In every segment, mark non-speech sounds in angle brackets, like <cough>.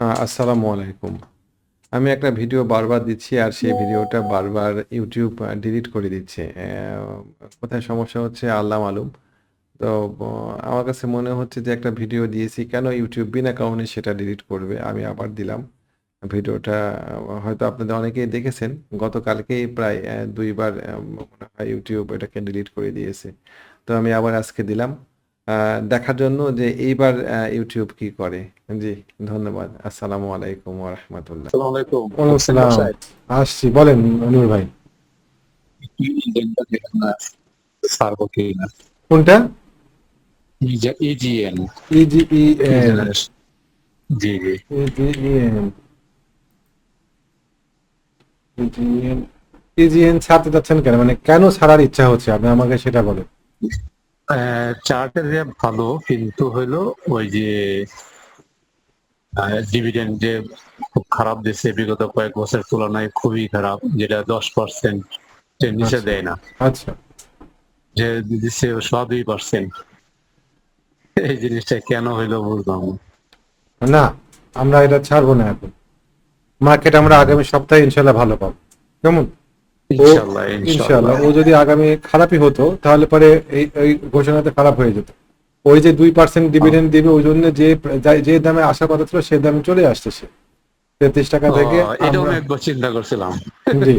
আহ, আসসালামু আলাইকুম। আমি একটা ভিডিও বারবার দিচ্ছি আর সেই ভিডিওটা বারবার ইউটিউব ডিলিট করে দিচ্ছে। কোথায় সমস্যা হচ্ছে আল্লাহ মালুম। তো আমার কাছে মনে হচ্ছে যে একটা ভিডিও দিয়েছি কেন ইউটিউব বিনা কারণে সেটা ডিলিট করবে? আমি আবার দিলাম ভিডিওটা। হয়তো আপনাদের অনেকেই দেখেছেন গতকালকেই প্রায় দুইবার হয় ইউটিউব এটাকে ডিলিট করে দিয়েছে। তো আমি আবার আজকে দিলাম। দেখার জন্য যে এইবার আহ, ইউটিউব কি করে। জি ধন্যবাদ। আসসালামু আলাইকুম ওয়া রাহমাতুল্লাহ। আসসালামু আলাইকুম। আসসালাম। আসছি বলেন নূর ভাই। কোনটা? ইজিএন ইজিইএন জি জি। ইজিইএন ইজিইএন ইজিএন ছাড়তে যাচ্ছেন কেন? মানে কেন ছাড়ার ইচ্ছা হচ্ছে? আপনি আমাকে সেটা বলেন। চার্টের র্যাপ ভালো কিন্তু হইল ওই যে ডিভিডেন্ড যে খুব খারাপ দিচ্ছে বিগত কয়েক বছর তুলনায় খুবই খারাপ যেটা দশ পার্সেন্ট নিচে আচ্ছা। দেয় না। আচ্ছা। যে দিচ্ছে সব দুই পার্সেন্ট এই জিনিসটা কেন হইল বুঝলাম না। না আমরা এটা ছাড়বো না এখন। মার্কেট আমরা আগামী সপ্তাহে ইনশাল্লাহ ভালো পাবো। কেমন? ইনশাল্লাহ ইনশাল্লাহ ও যদি আগামী খারাপই হতো তাহলে পরে এই এই ঘোষণাতে খারাপ হয়ে যেত। ওই যে দুই পার্সেন্ট ডিভিডেন্ড দিবে ওই জন্য যে যে দামে আশা কথা ছিল সে দামে চলে আসছে সে। তেত্রিশ টাকা থেকে এটাও একবার চিন্তা করছিলাম। জি।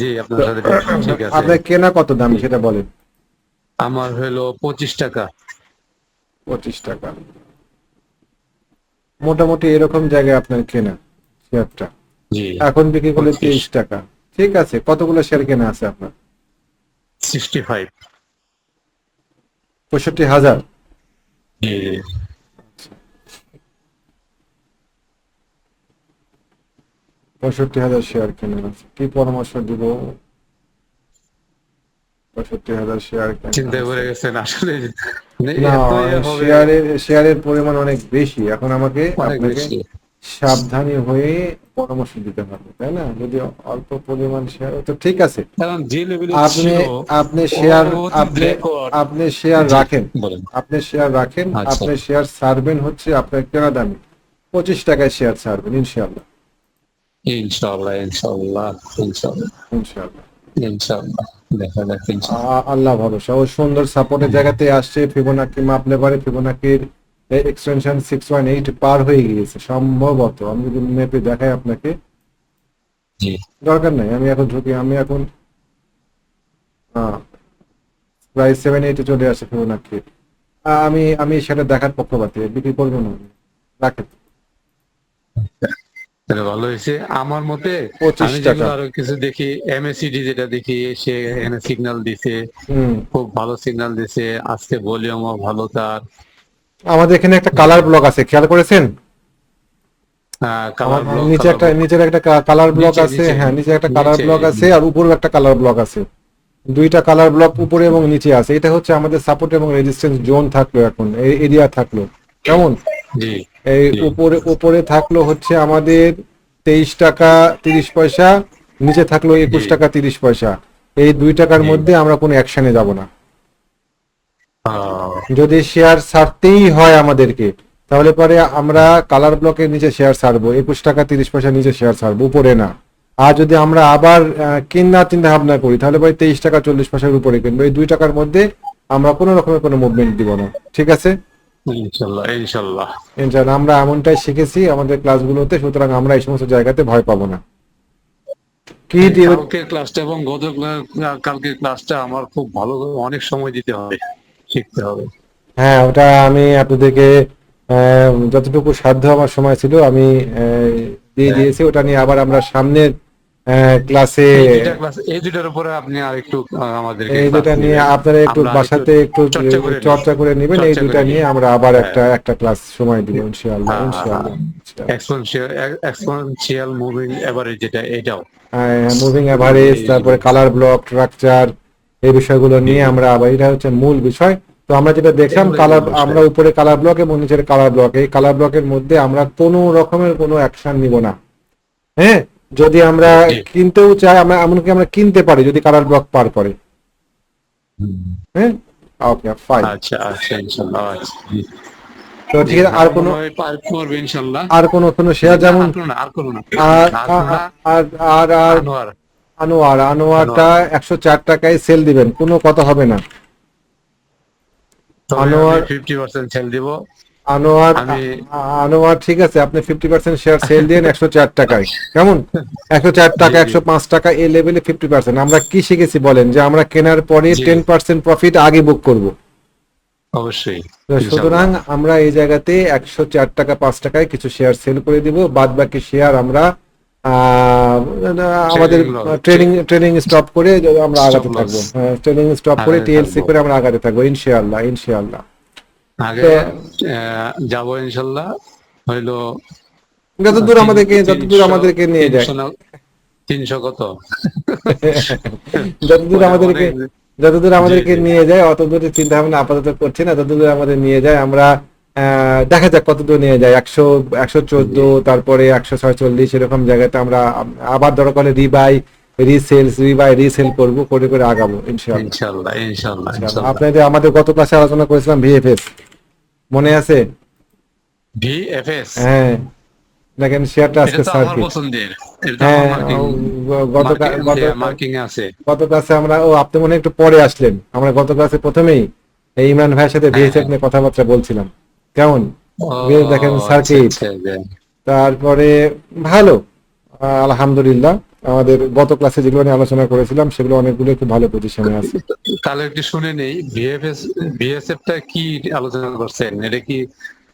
জি আপনার সাথে ঠিক আছে। আপনার কেনা কত দাম সেটা বলেন। আমার হলো পঁচিশ টাকা। পঁচিশ টাকা। মোটামুটি এরকম জায়গায় আপনার কেনা শেয়ারটা। এখন বিক্রি করলে 25 তেইশ টাকা। ঠিক আছে কতগুলো শেয়ার কেনা আছে আপনার? সিক্সটি ফাইভ পঁয়ষট্টি হাজার? পঁয়ষট্টি হাজার শেয়ার কেনা আছে। কি পরামর্শ দিব? পঁয়ষট্টি হাজার শেয়ার চিন্তা। করে গেছেন আসলে ইয়ে শেয়ারের শেয়ারের পরিমাণ অনেক বেশি। এখন আমাকে সাবধানী হয়ে পরামর্শ দিতে হবে তাই না? যদি অল্প পরিমাণ শেয়ার তো ঠিক আছে। আপনি আপনি শেয়ার আপনি আপনি শেয়ার রাখেন। আপনি শেয়ার রাখেন আচ্ছা। আপনি শেয়ার ছাড়বেন হচ্ছে আপনার কেনা দামি। পঁচিশ টাকায় শেয়ার ছাড়বেন ইনশাল্লাহ যাক ইনশাআল্লাহ। আ- আল্লাহ ভরসা। ও সুন্দর সাপোর্টের জায়গাতে আসছে ফিবোনাকি মাপলে পারে ফিবোনাকির এক্সটেনশন সিক্স ওয়ান এইট পার হয়ে গিয়েছে সম্ভবত। আমি যদি মেপে দেখাই আপনাকে। দরকার নাই আমি এখন ঢুকি আমি এখন প্রায় সেভেন এইটে চলে আসে ফিবোনাকি আমি আমি সেটা দেখার পক্ষপাতি বিক্রি করব না। রাখেন। ভালো হয়েছে। আমার মতে 25 আমি টাকা। যেগুলো আরও কিছু দেখি এমএসিডি যেটা দেখি সে সিগন্যাল দিছে। খুব ভালো সিগন্যাল দিছে। আজকে ভলিউমও ভালো তার। আমাদের এখানে একটা কালার ব্লক আছে খেয়াল করেছেন? কালার আমার নিচে একটা নিচের একটা কালার ব্লক আছে হ্যাঁ নিচে একটা কালার ব্লক আছে আর উপরেও একটা কালার ব্লক আছে। দুইটা কালার ব্লক উপরে এবং নিচে আছে। এটা হচ্ছে আমাদের সাপোর্ট এবং রেজিস্ট্যান্স জোন থাকল এখন এই এরিয়া থাকল। কেমন? এই উপরে উপরে থাকল হচ্ছে আমাদের তেইশ টাকা তিরিশ পয়সা নিচে থাকল একুশ টাকা তিরিশ পয়সা। এই দুই টাকার মধ্যে আমরা কোনো অ্যাকশনে যাব না। যদি শেয়ার ছাড়তেই হয় আমাদেরকে তাহলে পরে আমরা কালার ব্লকের নিচে শেয়ার ছাড়বো একুশ টাকা তিরিশ পয়সা নিচে শেয়ার ছাড়বো উপরে না। আর যদি আমরা আবার কেনার চিন্তা ভাবনা করি তাহলে পরে তেইশ টাকা চল্লিশ পয়সার উপরে কিনবো। এই দুই টাকার মধ্যে আমরা কোনো রকমের কোনো মুভমেন্ট দিব না ঠিক আছে? ইনশাল্লাহ আমরা এমনটাই শিখেছি আমাদের ক্লাসগুলোতে সুতরাং আমরা এই সমস্ত জায়গাতে ভয় পাবো না। কি কালকের ক্লাসটা এবং গত ক্লা- কালকের ক্লাসটা আমার খুব ভালো অনেক সময় দিতে হবে। শিখতে হবে। হ্যাঁ ওটা আমি আপনাদেরকে যতটুকু সাধ্য আমার সময় ছিল আমি দিয়ে হ্যাঁ। দিয়েছি। ওটা নিয়ে আবার আমরা সামনের ক্লাসে এই দুইটার উপরে আপনি আর একটু আমাদেরকে এই দুটা নিয়ে আপনারা একটু বাসাতে একটু চর্চা করে নেবেন। এই দুটা নিয়ে আমরা আবার হ্যাঁ। একটা একটা ক্লাস সময় দিব ইনশাআল্লাহ হ্যাঁ, ইনশাআল্লাহ এক্সপোনেনশিয়াল মুভিং এভারেজ যেটা এটাও। মুভিং এভারেজ তারপরে কালার ব্লক স্ট্রাকচার এই বিষয়গুলো নিয়ে আমরা আবার এটা হচ্ছে মূল বিষয়। তো আমরা যেটা দেখলাম কালার আমরা উপরে কালার ব্লক এবং নিচের কালার ব্লক এই কালার ব্লকের মধ্যে আমরা কোনো রকমের কোনো অ্যাকশন নিব না। হ্যাঁ? যদি আমরা কিনতেও চাই আমরা এমনকি আমরা কিনতে পারি যদি কালার ব্লক পার করে। হ্যাঁ? ওকে ফাইন আচ্ছা আচ্ছা ইনশাল্লাহ আচ্ছা। তো ঠিক আছে আর কোনো পার করবে ইনশাল্লাহ। আর কোনো কোনো শেয়ার যেমন আর কোনো না আর আর আর আনোয়ার আনোয়ার। আনোয়ারটা একশো চার টাকায় সেল দিবেন কোনো কথা হবে না। আনোয়ার- ফিফটি পার্সেন্ট ছেল দিব। আনোয়ার আনোয়ার ঠিক আছে আপনি ফিফটি পার্সেন্ট শেয়ার সেল দিন একশো চার টাকায়। কেমন? একশো চার টাকা। একশো পাঁচ টাকা এই লেভেলে ফিফটি পার্সেন্ট আমরা কি শিখেছি বলেন? যে আমরা কেনার পরে টেন পার্সেন্ট প্রফিট আগে বুক করব। অবশ্যই। সুতরাং আমরা এই জায়গাতে একশো চার টাকা পাঁচ টাকায় কিছু শেয়ার সেল করে দিব। বাদ বাকি শেয়ার আমরা আমাদের ট্রেনিং ট্রেনিং স্টপ করে আমরা আগাতে থাকব। ট্রেনিং স্টপ করে টিএলসি করে আমরা আগাতে থাকব ইনশাআল্লাহ ইনশাআল্লাহ। আগে যাব ইনশাল্লাহ হইল যতদূর আমাদেরকে যতদূর আমাদেরকে নিয়ে যায়। তিনশো কত? <laughs> যতদূর আমাদেরকে যতদূর আমাদেরকে। নিয়ে যায় অতদূর চিন্তা ভাবনা আপাতত করছি না যতদূর আমাদের নিয়ে যায় আমরা দেখা যাক কতদূর নিয়ে যায়। একশো একশো চোদ্দ তারপরে একশো ছয়চল্লিশ এরকম জায়গাতে আমরা আবার দরকার হলে রিবাই রিসেলস রিবাই রিসেল করব করে করে আগাবো ইনশাআল্লাহ। ইনশাআল্লাহ। আপনাদের আমাদের গত ক্লাসে আলোচনা করেছিলাম ভিএফএস মনে আছে? ভিএফএস হ্যাঁ। দেখেন শেয়ারটা আজকে সার্কিট হ্যাঁ গত মার্কিং আছে গত ক্লাসে আমরা ও আপনি মনে হয় একটু পরে আসলেন। আমরা গত ক্লাসে প্রথমেই ইমরান ভাইয়ের সাথে ভিএসএফ নিয়ে কথাবার্তা বলছিলাম। কেমন? বেশ দেখেন আচ্ছা, সার্কিট আচ্ছা, আচ্ছা। তারপরে ভালো। আলহামদুলিল্লাহ। আমাদের গত ক্লাসে যেগুলো নিয়ে আলোচনা করেছিলাম সেগুলো অনেকগুলো খুব ভালো পজিশনে আছে। তাহলে একটু শুনে নেই ভিএফএস ভিএসএফ টা কি আলোচনা করছেন? এটা কি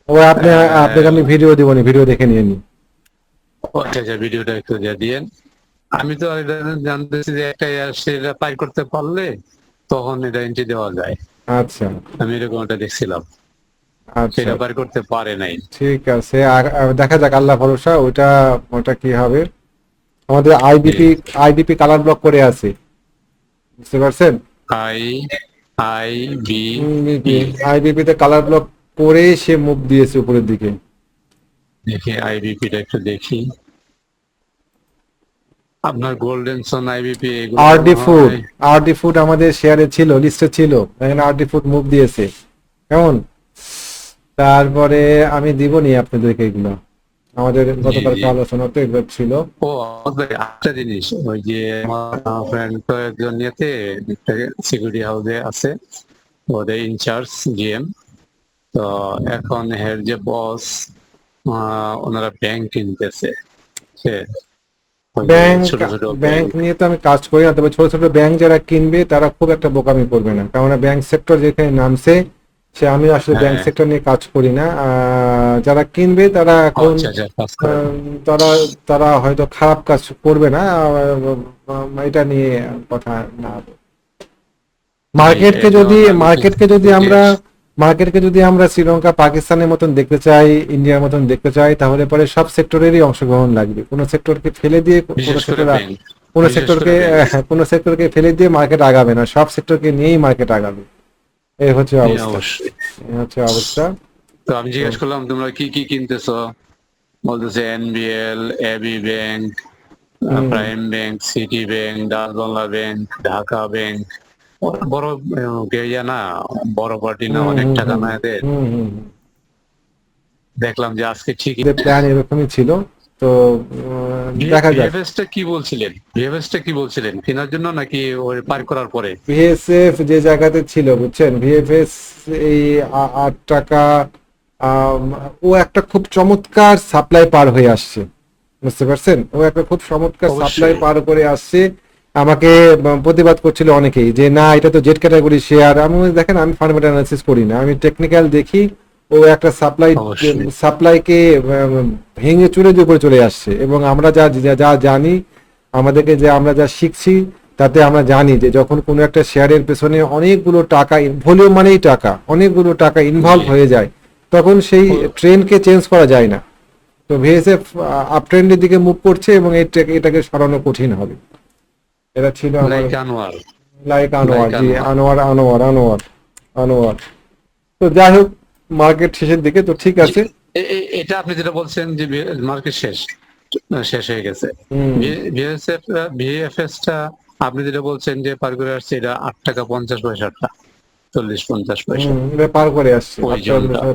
ও আপনি আপনাকে আমি ভিডিও দিব নি ভিডিও দেখে নিয়ে নি। আচ্ছা আচ্ছা ভিডিওটা একটু দিয়ে দিয়েন। আমি তো এটা জানতেছি যে একটা সেটা পাই করতে পারলে তখন এটা এন্ট্রি দেওয়া যায়। আচ্ছা। আমি এরকম একটা দেখছিলাম। আচ্ছা সেটা পার করতে পারে নাই। ঠিক আছে আর- দেখা যাক আল্লাহ ভরসা ওটা ওটা কি হবে? আমাদের আইডিপি আইডিপি কালার ব্লক করে আছে। বুঝতে পারছেন? আই আই আইবিপি তে কালার ব্লক করে সে মুভ দিয়েছে উপরের দিকে। দেখি আইবিপি টা একটু দেখি। আপনার golden son IBP RD food RD food আমাদের শেয়ারে ছিল লিস্টে ছিল। এখানে আরডি ফুড মুভ দিয়েছে। কেমন? তারপরে আমি দিব নি আপনাদেরকে এগুলো। আমাদের গতকালকে আলোচনা তো এগুলো ছিল। ও একটা জিনিস ওই যে আমার ফ্রেন্ড তো একজন ইয়েতে সিকিউরিটি হাউসে আছে ওদের ইনচার্জ জিএম তো এখন হের যে বস ওনারা ব্যাংক কিনতেছে। ব্যাংক ব্যাংক নিয়ে তো আমি কাজ করি না তবে ছোট ছোট ব্যাংক যারা কিনবে তারা খুব একটা বোকামি করবে না। কারণ ব্যাংক সেক্টর যেখানে নামছে সে আমি আসলে। ব্যাংক সেক্টর নিয়ে কাজ করি না। যারা কিনবে তারা এখন আচ্ছা আচ্ছা তারা তারা হয়তো খারাপ কাজ করবে না। এটা নিয়ে কথা না। মার্কেটকে যদি মার্কেটকে যদি আমরা মার্কেটকে যদি আমরা শ্রীলঙ্কা পাকিস্তানের মতন দেখতে চাই ইন্ডিয়ার মতন দেখতে চাই তাহলে পরে সব সেক্টরেরই অংশগ্রহণ লাগবে। কোনো সেক্টরকে ফেলে দিয়ে কোনো সেক্টর কোনো সেক্টরকে <laughs> কোনো সেক্টরকে ফেলে দিয়ে মার্কেট আগাবে না। সব সেক্টরকে নিয়েই মার্কেট আগাবে। এই হচ্ছে অবস্থা। এই হচ্ছে অবস্থা। তো আমি জিজ্ঞেস করলাম তোমরা কি কি কিনতেছো? বলতেছে NBL AB Bank Prime Bank City Bank ডাকবাংলা bank Dhaka bank বড় ইয়া না বড় পার্টি না অনেক টাকা না এদের। দেখলাম যে আজকে ঠিকই প্ল্যান এরকমই ছিল। তো দেখা যাক। ভিএফএসটা কি বলছিলেন? ভিএফএস টা কি বলছিলেন? কেনার জন্য নাকি ওই পার করার পরে? ভিএসএফ যে জায়গাতে ছিল বুঝছেন? ভিএফএস এই আট টাকা ও একটা খুব চমৎকার সাপ্লাই পার হয়ে আসছে। বুঝতে পারছেন? ও একটা খুব চমৎকার সাপ্লাই পার করে আসছে। আমাকে প্রতিবাদ করছিল অনেকেই যে না এটা তো জেড ক্যাটাগরি শেয়ার। আমি দেখেন আমি ফান্ডামেন্টাল অ্যানালিসিস করি না। আমি টেকনিক্যাল দেখি ও একটা সাপ্লাই সাপ্লাইকে ভেঙে চুরে দিয়ে উপরে চলে আসছে। এবং আমরা যা যা- যা জানি আমাদেরকে যে আমরা যা শিখছি তাতে আমরা জানি যে যখন কোনো একটা শেয়ারের পেছনে অনেকগুলো টাকা ভলিউম মানেই টাকা অনেকগুলো টাকা ইনভলভ হয়ে যায় তখন সেই ট্রেনকে চেঞ্জ করা যায় না। তো ভিএসএফ আপ ট্রেন্ডের দিকে মুভ করছে এবং এই- এটাকে সরানো কঠিন হবে। এটা ছিল লাইক আনোয়ার জি। আনোয়ার আনোয়ার আনোয়ার আনোয়ার তো যাই হোক মার্কেট শেষের দিকে তো ঠিক আছে। এটা আপনি যেটা বলছেন যে মার্কেট শেষ শেষ হয়ে গেছে। হুম। ভিএফএস টা আপনি যেটা বলছেন যে পার করে আসছে এটা আট টাকা পঞ্চাশ পয়সাটা চল্লিশ পঞ্চাশ পয়সা। পার করে আসছে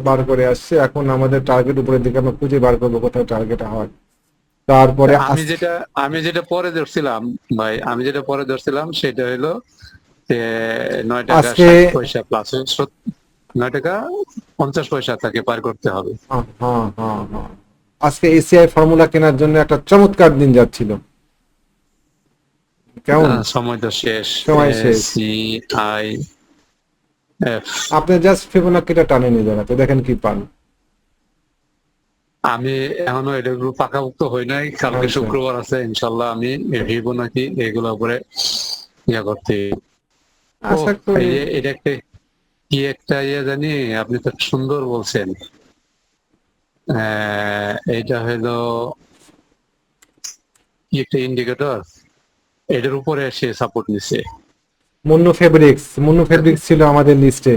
পার করে আসছে। এখন আমাদের টার্গেট উপরের দিকে আমরা খুঁজে বার করব কোথায় টার্গেট হয়। তারপরে আমি যেটা আমি যেটা পরে ধরছিলাম ভাই আমি যেটা পরে ধরছিলাম সেটা হলো যে নয় টাকা পয়সা প্লাস নয় টাকা পঞ্চাশ পয়সা তাকে পার করতে হবে। হ্যাঁ হ্যাঁ হ্যাঁ। আজকে এসিআই ফর্মুলা কেনার জন্য একটা চমৎকার দিন যাচ্ছিল। কেমন? সময় তো শেষ। সময় শেষ। আই আপনি জাস্ট ফিবোনাকিটা টানে নিয়ে যান তো দেখেন কি পান। আমি এখনও এটা পাকাভুক্ত হই নাই কালকে আচ্ছা। শুক্রবার আছে ইনশাল্লাহ আমি ভিভো নাকি এগুলো উপরে ইয়া করতে। আশা করি এটা একটা কি একটা ইয়ে জানি, আপনি তো সুন্দর বলছেন। এটা হলো কি একটা ইন্ডিকেটর এটার উপরে সে সাপোর্ট নিছে। মুন্নু ফেব্রিক্স মুন্নু ফেব্রিক্স ছিল আমাদের লিস্টে